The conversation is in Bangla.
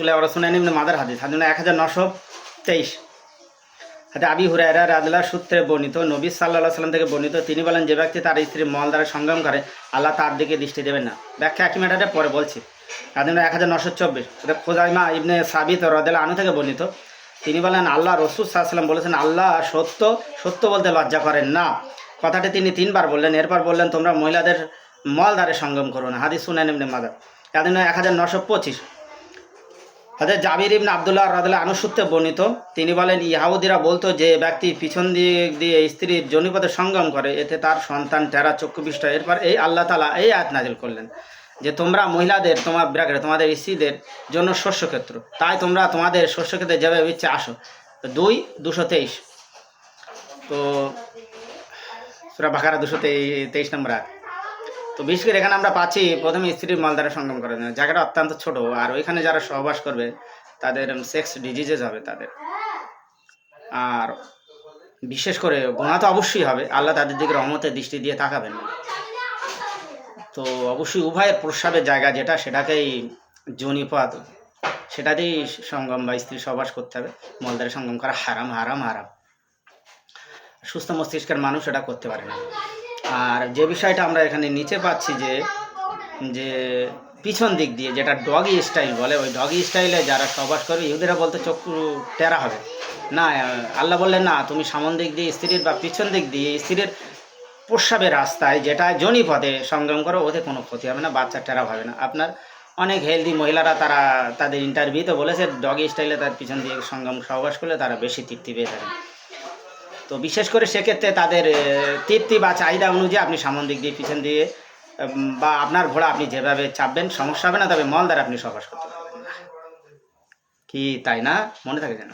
তুলে ওরা শুনে নিম্ন মাদার হাদিস। হাদিস এক হাজার নশো তেইশ। হাতে আবি হুরায়রা রাদুল্লাহ সূত্রে বর্ণিত, নবী সাল্লাহ সাল্লাম থেকে বর্ণিত, তিনি বলেন, যে ব্যক্তি তার স্ত্রীর মল দ্বারা সংগ্রাম করে, আল্লাহ তার দিকে দৃষ্টি দেবেন না। ব্যাখ্যা একই ম্যাটারে পরে বলছি। হাদিস এক হাজার নশো চব্বিশ। এটা খোজাইমা ইবনে সাবিত রদেলা আনু থেকে বর্ণিত। তিনি বলেন, আল্লাহ রসুল সাল্লাম বলেছেন, আল্লাহ সত্য সত্য বলতে লজ্জা করেন না। কথাটি তিনি তিনবার বললেন, এরপর বললেন, তোমরা মহিলাদের মল দ্বারে সংগ্রাম করো না। হাদিস শুনেন এমনি মাদার। হাদিস এক হাজার নশো পঁচিশ। হাজার জাবির ইবনে আবদুল্লাহ রাদুল্লাহ আনুসূত্রে বর্ণিত, তিনি বলেন ইহাউদিরা বলতো যে, ব্যক্তি পিছন দিক দিয়ে স্ত্রীর জনিপদে সঙ্গম করে, এতে তার সন্তান টেরা চক্ষুবিষ্ট। এরপর এই আল্লাহ তালা এই আয়াত নাজিল করলেন, যে, তোমরা মহিলাদের, তোমার ব্রাকেটে তোমাদের স্ত্রীদের জন্য শস্যক্ষেত্র। তাই তোমরা তোমাদের শস্যক্ষেত্রে যেভাবে ইচ্ছে আসো। দুই, দুশো তেইশ। তো, সুরা বাকারা দুশো তেইশ নম্বর আয়াত। তো বিশেষ করে এখানে আমরা পাচ্ছি প্রথমে স্ত্রীর মালদারে সঙ্গম করার জন্য। জায়গাটা অত্যন্ত ছোট, আর ওইখানে যারা সহবাস করবে, তাদের সেক্স ডিজিজেস হবে তাদের। আর বিশেষ করে গোনা তো অবশ্যই হবে, আল্লাহ তাদের দিকে রহমতের দৃষ্টি দিয়ে তাকাবেন। তো অবশ্যই উভয়ের প্রস্রাবের জায়গা যেটা, সেটাকেই জনিপথ সেটাতেই সঙ্গম বা স্ত্রী সহবাস করতে হবে মলদারে সঙ্গম করা হারাম হারাম হারাম। সুস্থ মস্তিষ্কের মানুষ এটা করতে পারে না। আর যে বিষয়টা আমরা এখানে নিচে পাচ্ছি যে যে পিছন দিক দিয়ে যেটা ডগি স্টাইল বলে, ওই ডগি স্টাইলে যারা সহবাস করবে, ইহুদিরা বলতে চক্ষু টেরা হবে। না, আল্লাহ বললেন, না, তুমি সামন দিক দিয়ে স্ত্রীর বা পিছন দিক দিয়ে স্ত্রীর প্রস্রাবের রাস্তায় যেটা জনি পদে সংগ্রাম করো, ওতে কোনো ক্ষতি হবে না, বাচ্চা টেরা হবে না। আপনার অনেক হেলদি মহিলারা তারা তাদের ইন্টারভিউতে বলেছে, ডগি স্টাইলে তার পিছন দিয়ে সংগ্রাম সহবাস করলে তারা বেশি তৃপ্তি পেয়ে থাকেন তো বিশেষ করে সেক্ষেত্রে তাদের তৃপ্তি বা চাহিদা অনুযায়ী আপনি সামন দিক দিয়ে, পিছন দিয়ে বা আপনার ঘোড়া আপনি যেভাবে চাপবেন, সমস্যা হবে না, তবে মল দ্বারা আপনি সহবাস করতে পারবেন। কি তাই না? মনে থাকে যেন।